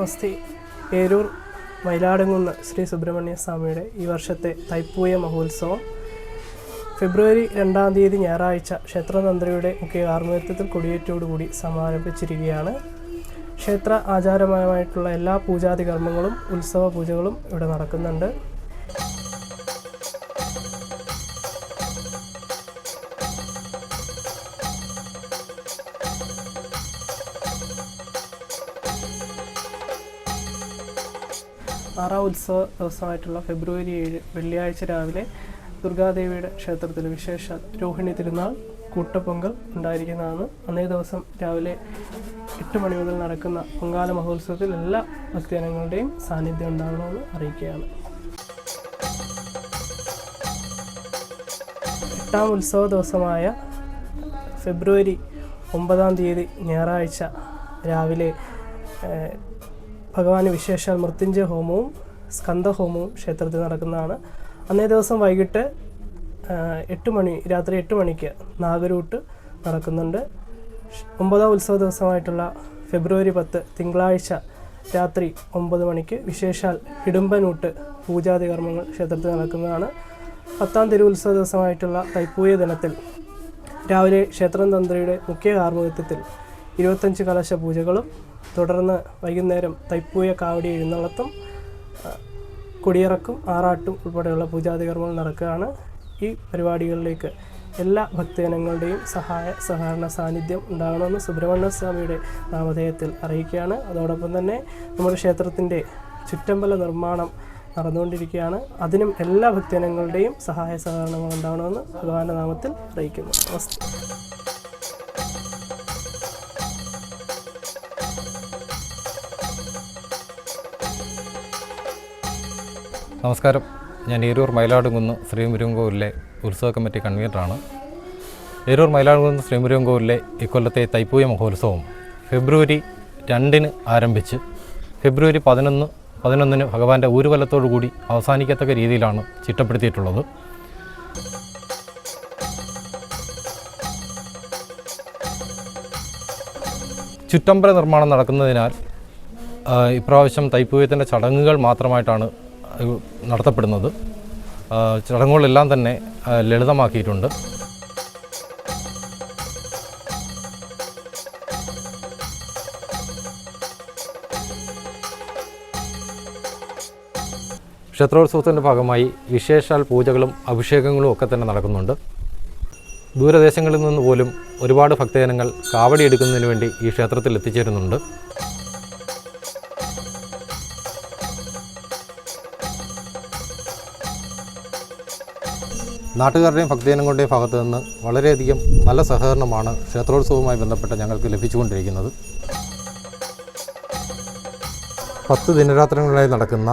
നമസ്തേ ഏരൂർ മയിലാടുങ്ങുന്ന ശ്രീ സുബ്രഹ്മണ്യ സ്വാമിയുടെ ഈ വർഷത്തെ തൈപ്പൂയ മഹോത്സവം ഫെബ്രുവരി രണ്ടാം തീയതി ഞായറാഴ്ച ക്ഷേത്രതന്ത്രിയുടെ മുഖ്യ കാർമ്മികത്വത്തിൽ കൊടിയേറ്റോടുകൂടി സമാരംഭിച്ചിരിക്കുകയാണ് ക്ഷേത്ര ആചാരപരമായിട്ടുള്ള എല്ലാ പൂജാതി കർമ്മങ്ങളും ഉത്സവ പൂജകളും ഇവിടെ നടക്കുന്നുണ്ട് ആറാം ഉത്സവ ദിവസമായിട്ടുള്ള ഫെബ്രുവരി ഏഴ് വെള്ളിയാഴ്ച രാവിലെ ദുർഗാദേവിയുടെ ക്ഷേത്രത്തിൽ വിശേഷ രോഹിണി തിരുനാൾ കൂട്ടപ്പൊങ്കൽ ഉണ്ടായിരിക്കുന്നതാണ്. അന്നേ ദിവസം രാവിലെ എട്ട് മണി മുതൽ നടക്കുന്ന പൊങ്കാല മഹോത്സവത്തിൽ എല്ലാ ഭക്തജനങ്ങളുടെയും സാന്നിധ്യം ഉണ്ടാകണമെന്ന് അറിയിക്കുകയാണ്. എട്ടാം ഉത്സവ ദിവസമായ ഫെബ്രുവരി ഒമ്പതാം തീയതി ഞായറാഴ്ച രാവിലെ ഭഗവാന് വിശേഷാൽ മൃത്യുഞ്ജയ ഹോമവും സ്കന്ദഹോമവും ക്ഷേത്രത്തിൽ നടക്കുന്നതാണ്. അന്നേ ദിവസം വൈകിട്ട് എട്ട് മണി രാത്രി എട്ട് മണിക്ക് നാഗരൂട്ട് നടക്കുന്നുണ്ട്. ഒമ്പതാം ഉത്സവ ദിവസമായിട്ടുള്ള ഫെബ്രുവരി പത്ത് തിങ്കളാഴ്ച രാത്രി ഒമ്പത് മണിക്ക് വിശേഷാൽ ഹിടുമ്പനൂട്ട് പൂജാതി കർമ്മങ്ങൾ ക്ഷേത്രത്തിൽ നടക്കുന്നതാണ്. പത്താം തിരുവുത്സവ ദിവസമായിട്ടുള്ള തൈപ്പൂയ ദിനത്തിൽ രാവിലെ ക്ഷേത്രം തന്ത്രിയുടെ മുഖ്യ കാർമ്മികത്വത്തിൽ ഇരുപത്തഞ്ച് കലശ പൂജകളും തുടർന്ന് വൈകുന്നേരം തൈപ്പൂയ കാവടി എഴുന്നള്ളത്തും കൊടിയിറക്കും ആറാട്ടും ഉൾപ്പെടെയുള്ള പൂജാതി കർമ്മങ്ങൾ നടക്കുകയാണ്. ഈ പരിപാടികളിലേക്ക് എല്ലാ ഭക്തജനങ്ങളുടെയും സഹായ സഹകരണ സാന്നിധ്യം ഉണ്ടാകണമെന്ന് സുബ്രഹ്മണ്യ സ്വാമിയുടെ നാമധേയത്തിൽ അറിയിക്കുകയാണ്. അതോടൊപ്പം തന്നെ നമ്മുടെ ക്ഷേത്രത്തിന്റെ ചുറ്റമ്പല നിർമ്മാണം നടന്നുകൊണ്ടിരിക്കുകയാണ്. അതിനും എല്ലാ ഭക്തജനങ്ങളുടെയും സഹായ സഹകരണങ്ങൾ ഉണ്ടാകണമെന്ന് ഭഗവാന്റെ നാമത്തിൽ അറിയിക്കുന്നു. നമസ്തേ. നമസ്കാരം. ഞാൻ ഏരൂർ മയിലാടുകുന്ന് ശ്രീമുരുങ്കോവിലെ ഉത്സവ കമ്മിറ്റി കൺവീനറാണ്. ഏരൂർ മയിലാടുകുന്ന് ശ്രീമുരുങ്കോവിലെ ഇക്കൊല്ലത്തെ തൈപ്പൂയ മഹോത്സവം ഫെബ്രുവരി രണ്ടിന് ആരംഭിച്ച് ഫെബ്രുവരി പതിനൊന്ന് പതിനൊന്നിന് ഭഗവാന്റെ കൂടി അവസാനിക്കത്തക്ക രീതിയിലാണ് ചിട്ടപ്പെടുത്തിയിട്ടുള്ളത്. ചുറ്റമ്പല നിർമ്മാണം നടക്കുന്നതിനാൽ ഇപ്രാവശ്യം തൈപ്പൂയത്തിന്റെ ചടങ്ങുകൾ മാത്രമായിട്ടാണ് നടത്തപ്പെടുന്നത്. ചടങ്ങുകളെല്ലാം തന്നെ ലളിതമാക്കിയിട്ടുണ്ട്. ക്ഷേത്രോത്സവത്തിന്റെ ഭാഗമായി വിശേഷാൽ പൂജകളും അഭിഷേകങ്ങളും ഒക്കെ തന്നെ നടക്കുന്നുണ്ട്. ദൂരദേശങ്ങളിൽ നിന്ന് പോലും ഒരുപാട് ഭക്തജനങ്ങൾ കാവടി എടുക്കുന്നതിന് വേണ്ടി ഈ ക്ഷേത്രത്തിൽ എത്തിച്ചേരുന്നുണ്ട്. നാട്ടുകാരുടെയും ഭക്തജനങ്ങളുടെയും ഭാഗത്തു നിന്ന് വളരെയധികം നല്ല സഹകരണമാണ് ക്ഷേത്രോത്സവവുമായി ബന്ധപ്പെട്ട് ഞങ്ങൾക്ക് ലഭിച്ചുകൊണ്ടിരിക്കുന്നത്. പത്ത് ദിനരാത്രങ്ങളിലായി നടക്കുന്ന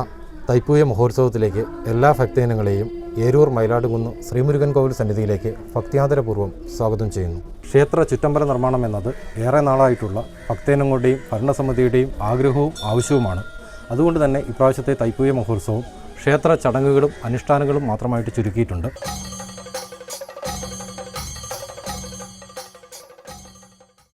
തൈപ്പൂയ മഹോത്സവത്തിലേക്ക് എല്ലാ ഭക്തജനങ്ങളെയും ഏരൂർ മയിലാടുകുന്ന് ശ്രീമുരുകൻ കോവിൽ സന്നിധിയിലേക്ക് ഭക്തിയാദരപൂർവം സ്വാഗതം ചെയ്യുന്നു. ക്ഷേത്ര ചുറ്റമ്പല നിർമ്മാണം എന്നത് ഏറെ നാളായിട്ടുള്ള ഭക്തജനങ്ങളുടെയും ഭരണസമിതിയുടെയും ആഗ്രഹവും ആവശ്യവുമാണ്. അതുകൊണ്ട് തന്നെ ഇപ്രാവശ്യത്തെ തൈപ്പൂയ മഹോത്സവം ക്ഷേത്ര ചടങ്ങുകളും അനുഷ്ഠാനങ്ങളും മാത്രമായിട്ട് ചുരുക്കിയിട്ടുണ്ട്.